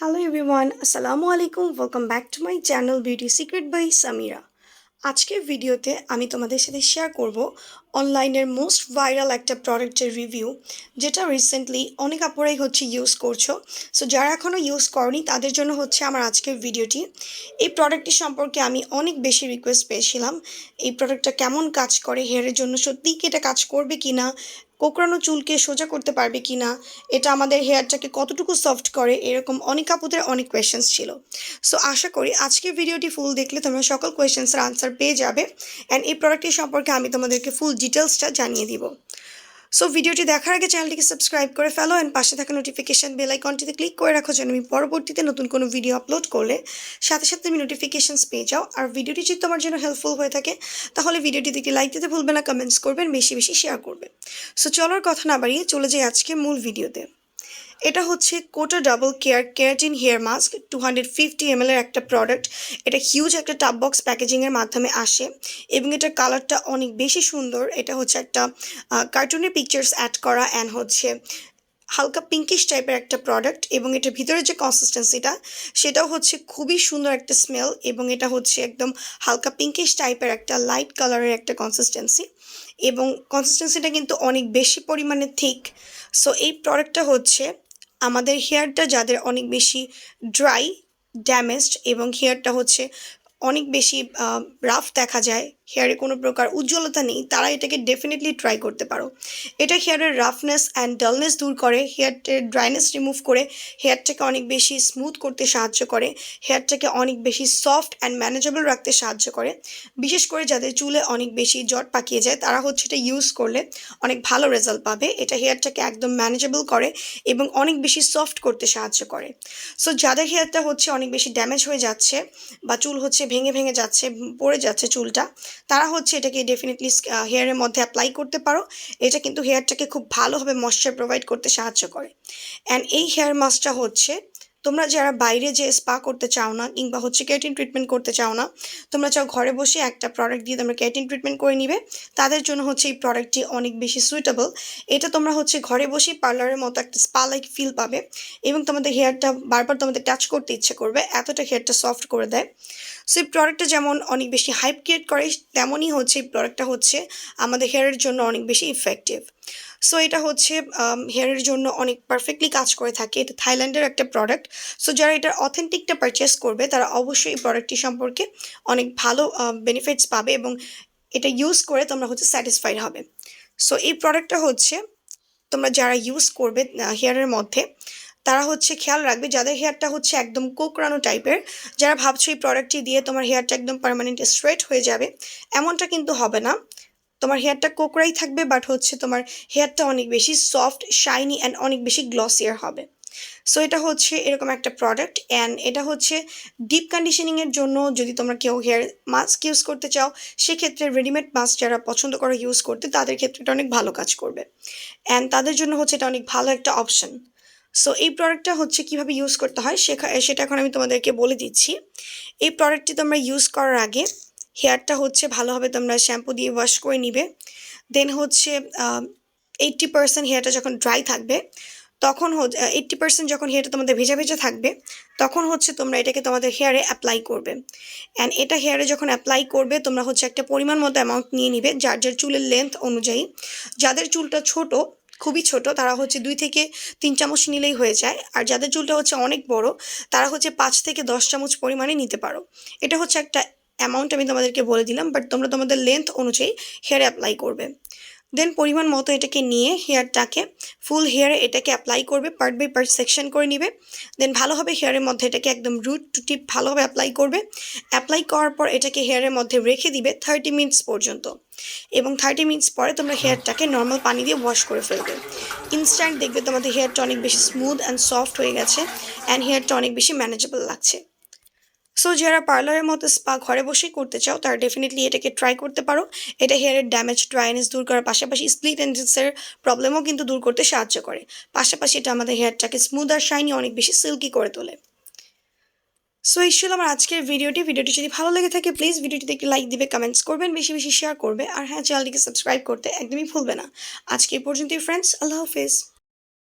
Hello everyone আসসালামু আলাইকুম welcome back to my channel beauty secret by Samira আজকের ভিডিওতে আমি তোমাদের সাথে শেয়ার করব অনলাইনের মোস্ট ভাইরাল একটা প্রোডাক্টের রিভিউ যেটা রিসেন্টলি অনেক আপুরাই হচ্ছে ইউজ করছ। সো যারা এখনও ইউজ করনি, তাদের জন্য হচ্ছে আমার আজকের ভিডিওটি। এই প্রোডাক্টটি সম্পর্কে আমি অনেক বেশি রিকোয়েস্ট পেয়েছিলাম। এই প্রোডাক্টটা কেমন কাজ করে হেয়ারের জন্য সত্যিই কি এটা কাজ করবে কি না কোকড়ানো চুলকে সোজা করতে পারবে কি না, এটা আমাদের হেয়ারটাকে কতটুকু সফট করে, এরকম অনেক আপুদের অনেক কোয়েশ্চেন্স ছিল। সো আশা করি আজকের ভিডিওটি ফুল দেখলে তোমরা সকল কোয়েশ্চেন্সের আনসার পেয়ে যাবে। অ্যান্ড এই প্রোডাক্টটি সম্পর্কে আমি তোমাদেরকে ফুল ডিটেলসটা জানিয়ে দিব। সো ভিডিওটি দেখার আগে চ্যানেলটিকে সাবস্ক্রাইব করে ফেলো অ্যান্ড পাশে থাকা নোটিফিকেশান বেল আইকনটিতে ক্লিক করে রাখো যেন আমি পরবর্তীতে নতুন কোনো ভিডিও আপলোড করলে সাথে সাথে তুমি নোটিফিকেশানস পেয়ে যাও। আর ভিডিওটি যদি তোমার জন্য হেল্পফুল হয়ে থাকে, তাহলে ভিডিওটি দেখে লাইক দিতে ভুলবে না কমেন্টস করবেন, বেশি বেশি শেয়ার করবে সো চলার কথা না বাড়িয়ে চলে যাই আজকে মূল ভিডিওতে এটা হচ্ছে কোটা double care keratin hair mask two hundred fifty এমএলের একটা প্রোডাক্ট এটা হিউজ একটা টাব বক্স প্যাকেজিংয়ের মাধ্যমে আসে এবং এটার কালারটা অনেক বেশি সুন্দর। এটা হচ্ছে একটা কার্টুনের পিকচার্স অ্যাড করা অ্যান্ড হচ্ছে হালকা পিঙ্কিশ টাইপের একটা প্রোডাক্ট এবং এটার ভিতরে যে কনসিস্টেন্সিটা সেটাও হচ্ছে খুবই সুন্দর একটা স্মেল এবং এটা হচ্ছে একদম হালকা পিঙ্কিশ টাইপের একটা লাইট কালারের একটা কনসিস্টেন্সি এবং কনসিস্টেন্সিটা কিন্তু অনেক বেশি পরিমাণে থিক সো এই প্রোডাক্টটা হচ্ছে আমাদের হেয়ারটা যাদের অনেক বেশি ড্রাই, ড্যামেজড এবং হেয়ারটা হচ্ছে অনেক বেশি রাফ দেখা যায় হেয়ারে কোনো প্রকার উজ্জ্বলতা নেই, তারা এটাকে ডেফিনেটলি ট্রাই করতে পারো। এটা হেয়ারের রাফনেস অ্যান্ড ডালনেস দূর করে হেয়ারটের ড্রাইনেস রিমুভ করে, হেয়ারটাকে অনেক বেশি স্মুথ করতে সাহায্য করে, হেয়ারটাকে অনেক বেশি সফট অ্যান্ড ম্যানেজেবল রাখতে সাহায্য করে। বিশেষ করে যাদের চুলে অনেক বেশি জট পাকিয়ে যায়, তারা হচ্ছে এটা ইউজ করলে অনেক ভালো রেজাল্ট পাবে। এটা হেয়ারটাকে একদম ম্যানেজেবল করে এবং অনেক বেশি সফট করতে সাহায্য করে। সো যাদের হেয়ারটা হচ্ছে অনেক বেশি ড্যামেজ হয়ে যাচ্ছে বা চুল হচ্ছে ভেঙে ভেঙে যাচ্ছে, পড়ে যাচ্ছে চুলটা তারা হচ্ছে এটাকে ডেফিনেটলি হেয়ারের মধ্যে অ্যাপ্লাই করতে পারো। এটা কিন্তু হেয়ারটাকে খুব ভালোভাবে ময়শ্চার প্রোভাইড করতে সাহায্য করে। অ্যান্ড এই হেয়ার মাস্কটা হচ্ছে, তোমরা যারা বাইরে যে স্পা করতে চাও না, কিংবা হচ্ছে কেটিন ট্রিটমেন্ট করতে চাও না, তোমরা চাও ঘরে বসে একটা প্রোডাক্ট দিয়ে তোমরা কেটিন ট্রিটমেন্ট করে নিবে, তাদের জন্য হচ্ছে এই প্রোডাক্টটি অনেক বেশি সুইটেবল এটা তোমরা হচ্ছে ঘরে বসেই পার্লারের মতো একটা স্পা লাইক ফিল পাবে এবং তোমাদের হেয়ারটা বারবার তোমাদের টাচ করতে ইচ্ছে করবে, এতটা হেয়ারটা সফট করে দেয়। সো এই প্রোডাক্টটা যেমন অনেক বেশি হাইপ ক্রিয়েট করে, তেমনই হচ্ছে এই প্রোডাক্টটা হচ্ছে আমাদের হেয়ারের জন্য অনেক বেশি ইফেক্টিভ সো এটা হচ্ছে হেয়ারের জন্য অনেক পারফেক্টলি কাজ করে থাকে। এটা থাইল্যান্ডের একটা প্রোডাক্ট সো যারা এটার অথেন্টিকটা পারচেস করবে, তারা অবশ্যই এই প্রোডাক্টটি সম্পর্কে অনেক ভালো বেনিফিটস পাবে এবং এটা ইউজ করে তোমরা হচ্ছে স্যাটিসফাইড হবে। সো এই প্রোডাক্টটা হচ্ছে তোমরা যারা ইউজ করবে হেয়ারের মধ্যে তারা হচ্ছে খেয়াল রাখবে যাদের হেয়ারটা হচ্ছে একদম কোকড়ানো টাইপের, যারা ভাবছ এই প্রোডাক্টটি দিয়ে তোমার হেয়ারটা একদম পারমানেন্ট স্ট্রেট হয়ে যাবে, এমনটা কিন্তু হবে না। তোমার হেয়ারটা কোকড়াই থাকবে বাট হচ্ছে তোমার হেয়ারটা অনেক বেশি সফট শাইনি অ্যান্ড অনেক বেশি গ্লসিয়ার হবে। সো এটা হচ্ছে এরকম একটা প্রোডাক্ট অ্যান্ড এটা হচ্ছে ডিপ কন্ডিশনিংয়ের জন্য যদি তোমরা কেউ হেয়ার মাস্ক ইউজ করতে চাও, সেক্ষেত্রে রেডিমেড মাস্ক যারা পছন্দ করো ইউজ করতে, তাদের ক্ষেত্রে এটা অনেক ভালো কাজ করবে। অ্যান্ড তাদের জন্য হচ্ছে এটা অনেক ভালো একটা অপশন সো এই প্রোডাক্টটা হচ্ছে কীভাবে ইউজ করতে হয় সেটা এখন আমি তোমাদেরকে বলে দিচ্ছি। এই প্রোডাক্টটি তোমরা ইউজ করার আগে হেয়ারটা হচ্ছে ভালোভাবে তোমরা শ্যাম্পু দিয়ে ওয়াশ করে নিবে। দেন হচ্ছে এইট্টি পার্সেন্ট হেয়ারটা যখন ড্রাই থাকবে, তখন এইট্টি পার্সেন্ট যখন হেয়ারটা তোমাদের ভেজা ভেজা থাকবে, তখন হচ্ছে তোমরা এটাকে তোমাদের হেয়ারে অ্যাপ্লাই করবে। অ্যান্ড এটা হেয়ারে যখন অ্যাপ্লাই করবে, তোমরা হচ্ছে একটা পরিমাণ মতো অ্যামাউন্ট নিয়ে নিবে, যার যার চুলের লেন্থ অনুযায়ী। যাদের চুলটা ছোট খুবই ছোট, তারা হচ্ছে দুই থেকে তিন চামচ নিলেই হয়ে যায়। আর যাদের চুলটা হচ্ছে অনেক বড়, তারা হচ্ছে পাঁচ থেকে দশ চামচ পরিমাণে নিতে পারো। এটা হচ্ছে একটা অ্যামাউন্ট আমি তোমাদেরকে বলে দিলাম বাট তোমরা তোমাদের লেন্থ অনুযায়ী হেয়ার অ্যাপ্লাই করবে। দেন পরিমাণ মতো এটাকে নিয়ে হেয়ারটাকে ফুল হেয়ারে এটাকে অ্যাপ্লাই করবে পার্ট বাই পার্ট সেকশন করে নিবে। দেন ভালোভাবে হেয়ারের মধ্যে এটাকে একদম রুট টু টিপ ভালোভাবে অ্যাপ্লাই করবে। অ্যাপ্লাই করার পর এটাকে হেয়ারের মধ্যে রেখে দিবে থার্টি মিনিটস পর্যন্ত। এবং থার্টি মিনিটস পরে তোমরা হেয়ারটাকে নর্মাল পানি দিয়ে ওয়াশ করে ফেলবে। ইনস্ট্যান্ট দেখবে তোমাদের হেয়ারটা অনেক বেশি স্মুথ অ্যান্ড সফট হয়ে গেছে অ্যান্ড হেয়ারটা অনেক বেশি ম্যানেজেবল লাগছে। সো যারা পার্লারের মতো স্পা ঘরে বসেই করতে চাও, তারা ডেফিনেটলি এটাকে ট্রাই করতে পারো। এটা হেয়ারের ড্যামেজ ড্রাইনেস দূর করার পাশাপাশি স্প্লিট এন্ডেন্সের প্রবলেমও কিন্তু দূর করতে সাহায্য করে। পাশাপাশি এটা আমাদের হেয়ারটাকে স্মুথ আর শাইনি অনেক বেশি সিল্কি করে তোলে। সো এই ছিল আমার আজকের ভিডিওটি ভিডিওটি যদি ভালো লেগে থাকে প্লিজ ভিডিওটিতে একটি লাইক দিবে কমেন্টস করবেন, বেশি বেশি শেয়ার করবে। আর হ্যাঁ চ্যানেলটিকে সাবস্ক্রাইব করতে একদমই ভুলবে না। আজকে এই পর্যন্তই ফ্রেন্ডস আল্লাহ হাফেজ।